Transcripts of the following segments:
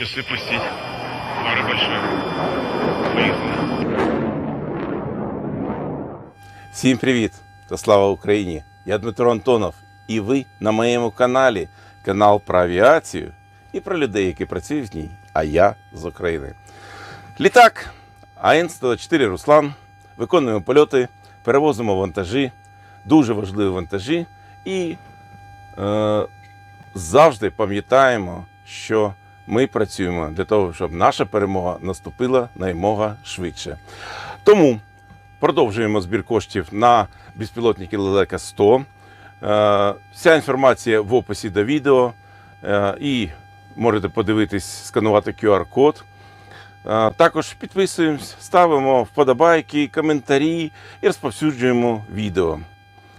Часы пустить. Море большое. Поехали. Всім привіт та слава Україні! Я Дмитро Антонов, і ви на моєму каналі, канал про авіацію і про людей, які працюють в ній, а я з України. Літак АН-104 Руслан. Виконуємо польоти, перевозимо вантажі, дуже важливі вантажі і е, завжди пам'ятаємо, що ми працюємо для того, щоб наша перемога наступила наймога швидше. Тому Продовжуємо збір коштів на безпілотники Лелека 100. Е, Вся інформація в описі до відео. Е, І можете подивитись, сканувати QR-код. Е, Також підписуємось, ставимо вподобайки, коментарі і розповсюджуємо відео.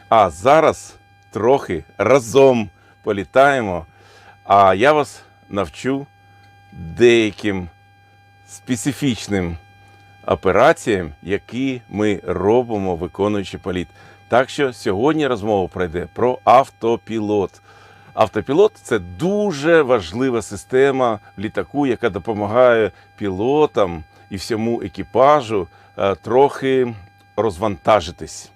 А зараз трохи разом політаємо. А я вас навчу деяким специфічним операціям, які ми робимо, виконуючи політ. Так що сьогодні розмова пройде про автопілот. Автопілот це дуже важлива система в літаку, яка допомагає пілотам і всьому екіпажу е, трохи розвантажитись.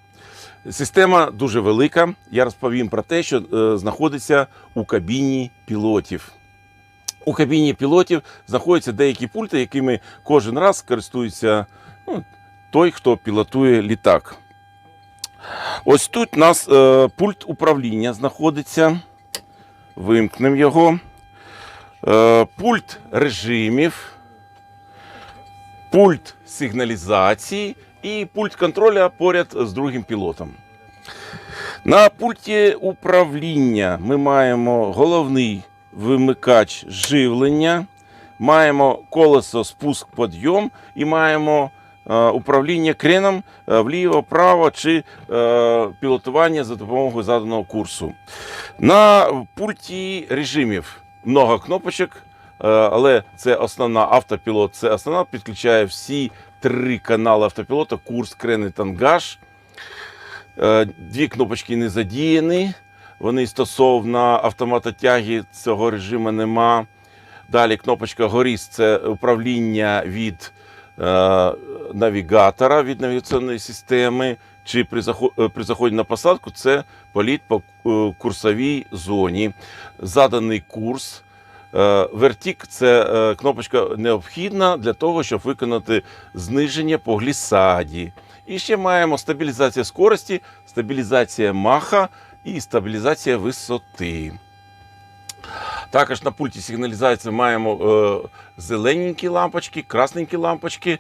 Система дуже велика. Я розповім про те, що е, знаходиться у кабіні пілотів. У кабіні пілотів знаходяться деякі пульти, якими кожен раз користується ну, той, хто пілотує літак. Ось тут у нас е, пульт управління знаходиться. Вимкнемо його. Е, пульт режимів, пульт сигналізації і пульт контроля поряд з другим пілотом. На пульті управління ми маємо головний вимикач живлення, маємо колесо спуск підйом і маємо е, управління креном е, вліво, вправо чи е, пілотування за допомогою заданого курсу. На пульті режимів много кнопочок, але це основна автопілот. Це основна підключає всі три канали автопілота: курс, крен і тангаж. Дві кнопочки не задіяні. Вони стосовно автомата тяги цього режиму нема. Далі кнопочка горіс це управління від е, навігатора, від навігаційної системи. Чи при, е, при заході на посадку це політ по е, курсовій зоні. Заданий курс. Е, Вертік це кнопочка необхідна для того, щоб виконати зниження по глісаді. І ще маємо стабілізація скорості, стабілізація маха і стабілізація висоти. Також на пульті сигналізації маємо е, зелененькі лампочки, красненькі лампочки.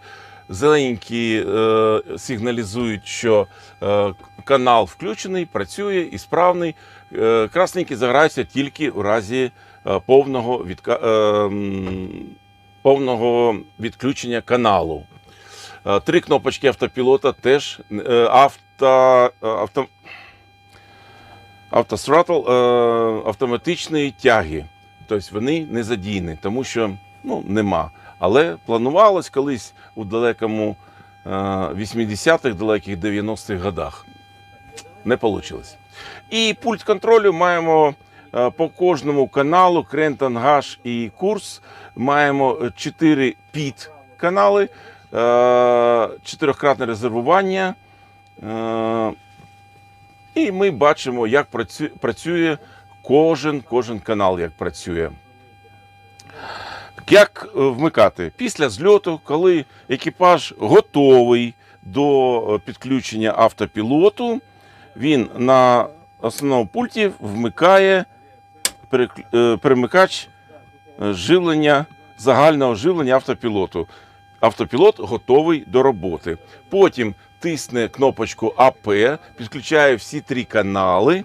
Зелененькі е, сигналізують, що е, канал включений, працює і справний. Е, красненькі заграються тільки у разі е, повного, відка... е, повного відключення каналу. Е, Три кнопочки автопілота теж е, авто, е, авто, автосратл е, автоматичної тяги. Тобто вони не задійні, тому що ну, нема. Але планувалось колись у далекому е, 80-х, далеких 90-х годах. Не вийшло. І пульт контролю маємо е, по кожному каналу крен, тангаж і курс. Маємо 4 під канали, е, чотирьохкратне резервування. І ми бачимо, як працює кожен, кожен канал, як працює. Як е, вмикати? Після зльоту, коли екіпаж готовий до е, підключення автопілоту, він на основному пульті вмикає е, перемикач живлення, загального живлення автопілоту. Автопілот готовий до роботи. Потім тисне кнопочку АП, підключає всі три канали,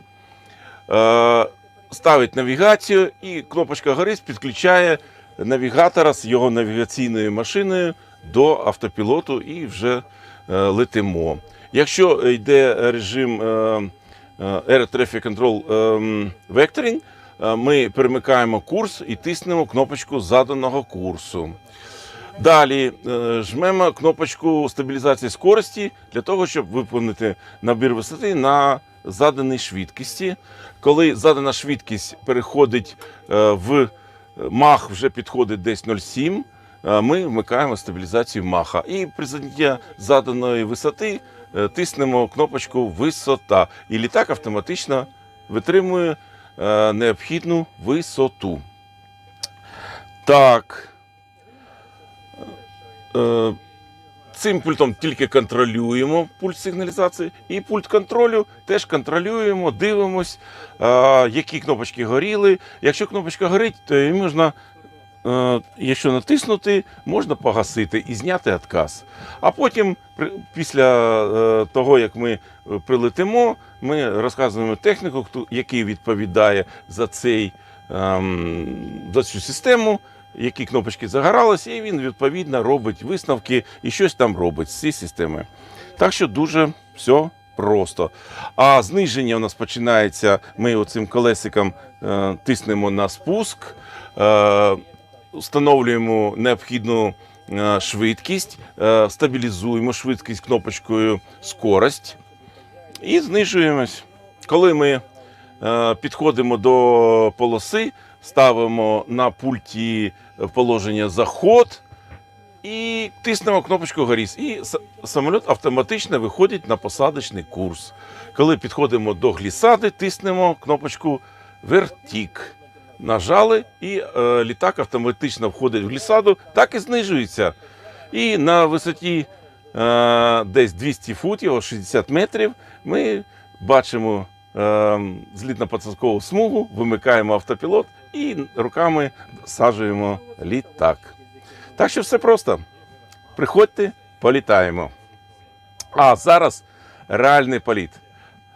е, ставить навігацію, і кнопочка горить підключає навігатора з його навігаційною машиною до автопілоту і вже е, летимо. Якщо йде режим е, Air Traffic Control Vectoring, ми перемикаємо курс і тиснемо кнопочку заданого курсу. Далі е, жмемо кнопочку стабілізації скорості для того, щоб виповнити набір висоти на заданій швидкості. Коли задана швидкість переходить е, в мах вже підходить десь 0,7, е, ми вмикаємо стабілізацію маха. І при заняття заданої висоти е, тиснемо кнопочку висота. І літак автоматично витримує е, необхідну висоту. Так. Е, Цим пультом тільки контролюємо пульт сигналізації, і пульт контролю теж контролюємо, дивимось, які кнопочки горіли. Якщо кнопочка горить, то її можна, е, якщо натиснути, можна погасити і зняти отказ. А потім, після е, того, як ми прилетимо, ми розказуємо техніку, який відповідає за цей ем, за цю систему, які кнопочки загоралися, і він відповідно робить висновки і щось там робить з цієї системи. Так що дуже все просто. А зниження у нас починається. Ми оцим колесиком е, тиснемо на спуск, е, встановлюємо необхідну е, швидкість, е, стабілізуємо швидкість кнопочкою скорость і знижуємось. Коли ми е, підходимо до полоси, ставимо на пульті положення заход і тиснемо кнопочку горіс. І самоліт автоматично виходить на посадочний курс. Коли підходимо до глісади, тиснемо кнопочку вертік. Нажали, і е, літак автоматично входить в глісаду, так і знижується. І на висоті е, десь 200 футів, 60 метрів, ми бачимо е, злітно-посадкову смугу, вимикаємо автопілот і руками саджуємо літак. Так що все просто. Приходьте, політаємо. А зараз реальний політ.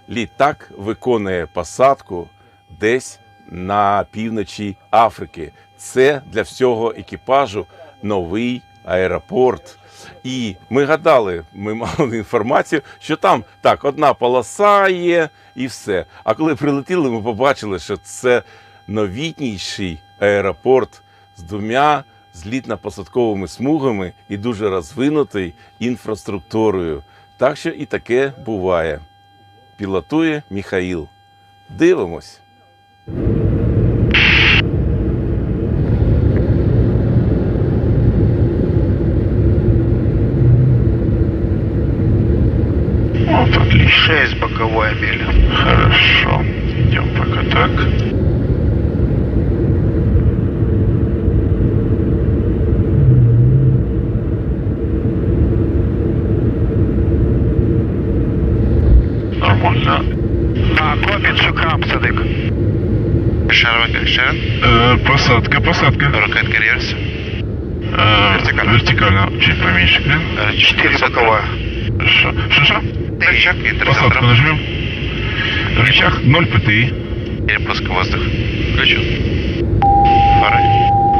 Літак виконує посадку десь на півночі Африки. Це для всього екіпажу новий аеропорт. І ми гадали, ми мали інформацію, що там так, одна полоса є і все. А коли прилетіли, ми побачили, що це новітніший аеропорт з двома злітно-посадковими смугами і дуже розвинутою інфраструктурою. Так що і таке буває. Пілотує Міхаїл. Дивимось. Шукам, Садык. Шарова Гальшер, Э, посадка, посадка. ракет карьерс, Э, Вертикально. Вертикально. Чуть поменьше, да? 4 боковая. Хорошо. Что-что? рычаг и три Посадку центра. нажмем. Рычаг 0 ПТИ. Перепуск в воздух. Включен. Фары.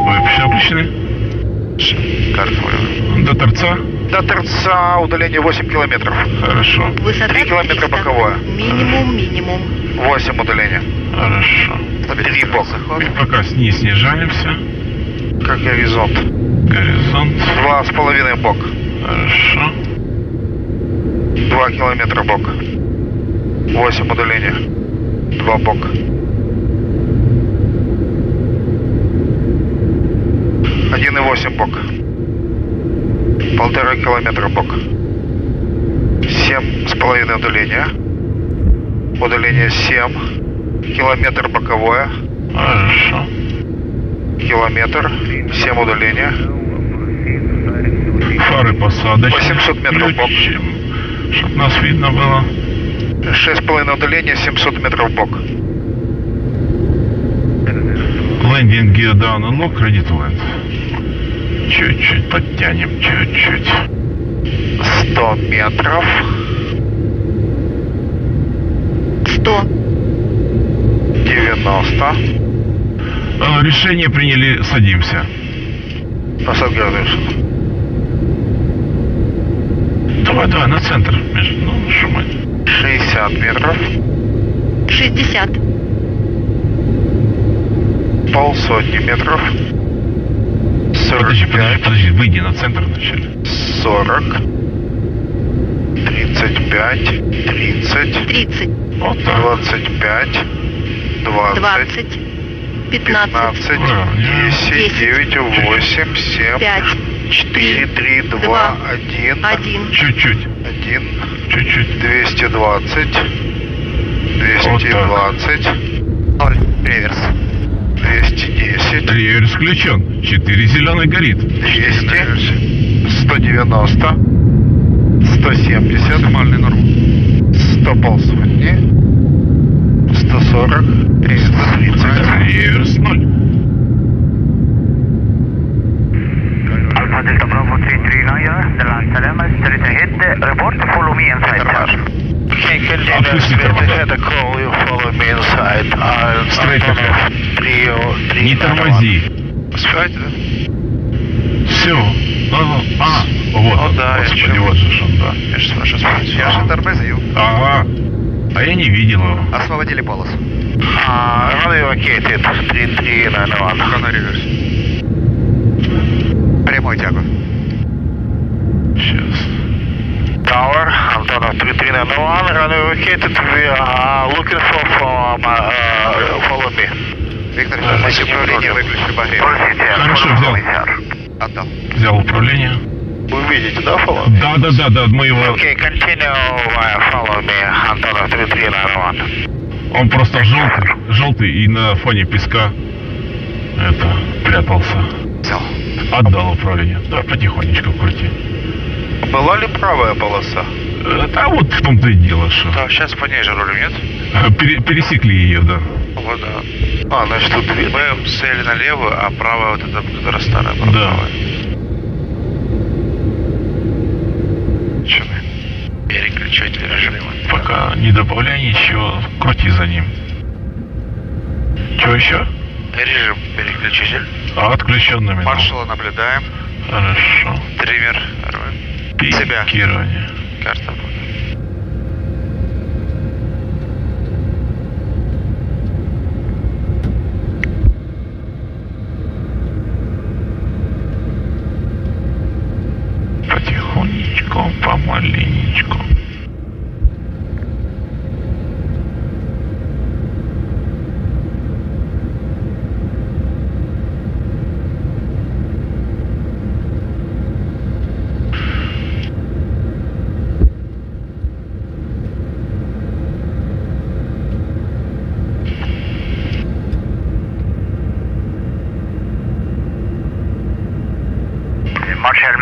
Вы все опущены? Карта вывод. До торца? До торца удаление 8 километров. Хорошо. Высота Три километра 300. боковая. Минимум, минимум. 8 удаления. Хорошо. Три бок. И пока с- не снижаемся. Как горизонт. Горизонт. Два с половиной бок. Хорошо. Два километра бок. 8 удаления. Два бок. Один и восемь бок. Полтора километра бок. Семь с половиной удаления. Удаление семь. Километр боковое. Хорошо. Километр. Семь удаления. Фары посадочные. 800 метров бок. Чтоб нас видно было. Шесть с половиной удаления. 700 метров бок. Landing gear down and lock, land. Чуть-чуть подтянем, чуть-чуть. 100 метров. 100. 90. А, решение приняли, садимся. Посадка разрешена. Давай, давай, на центр. Ну, мы. 60 метров. 60. Полсотни метров. Подожди, подожди, 45. подожди, выйди на центр вначале. 40. 35. 30. 30. Вот так. 25. 20. 20. 15, 15, Да, 10, 9, 8, 7, 5, 4, 3, 2, Два. 1, 1, Чуть-чуть. 1, Чуть-чуть. 220, 220, Реверс. 210, Реверс включен. 4 зеленый горит. 200, 190, 170, Максимальный норм. 100 полсотни, 140, 330. Реверс 0. Alpha Delta Bravo 339, the dilemma, straight ahead, report, follow me inside, Строитель. Не тормози. Спать, да? Все. Ну, а, ну, а, вот. Ну, да, Господи, я вот же да. Я же слышу спать. Я же тормозил. Ага. А я не видел его. Освободили полос. А, релокейтед. 3-3, наверное, Хана реверс. Прямой тягу. Сейчас. Tower, Antonov 3391, run evacuated, we are looking for, for, uh, follow me. Виктор, сейчас сейчас управление выключи батарею. Хорошо, взял. Отдал. Взял управление. Вы видите, да, follow? Да, да, да, да, мы его... Okay, continue uh, follow me, Antonov 3391. Он просто желтый, желтый и на фоне песка это прятался. Взял. Отдал управление. Да, потихонечку крути. Была ли правая полоса? Да вот в том-то и дело, что Да, сейчас по ней же рулем, нет? э, пере- пересекли ее, да. Вот, да. А, значит, тут. Мы сели на левую, а правая вот эта, которая старая, была Да. правая. Че мы? Переключатель режима. Пока не добавляй ничего, крути за ним. Что еще? Режим переключитель. А, отключенными. Маршала наблюдаем. Хорошо. Триммер. Себя. Карта. Потихонечку,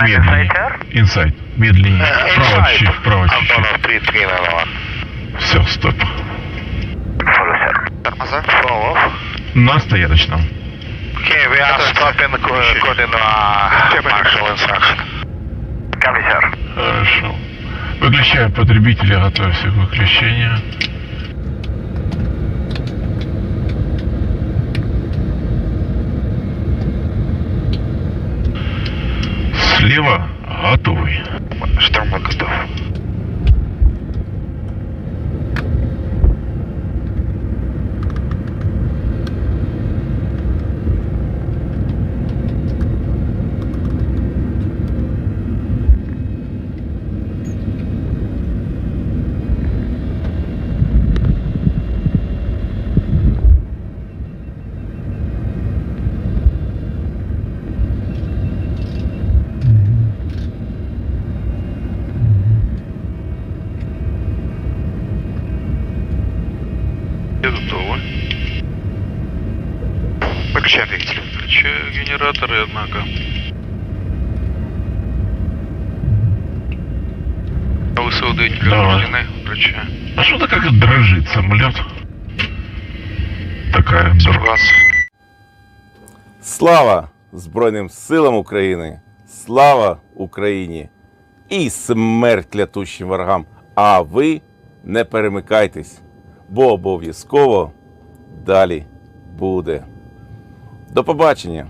Man inside. Медленнее. Чуть-чуть, вправо чуть-чуть. Антонов 3391. Все, стоп. Тормоза. На стояночном. Okay, we are stopping according to uh, marshal instruction. Copy, sir. Хорошо. Выключаем потребителя, готовься к выключению. Слева готовый. Штурман готов. Включаю генераторы, однако. А Давай. рождены. Включаю. А что-то как дрожит самолет. Такая дрожь. Слава Збройним силам України! Слава Україні! І смерть лятущим ворогам! А ви не перемикайтесь, бо обов'язково далі буде. До побачення!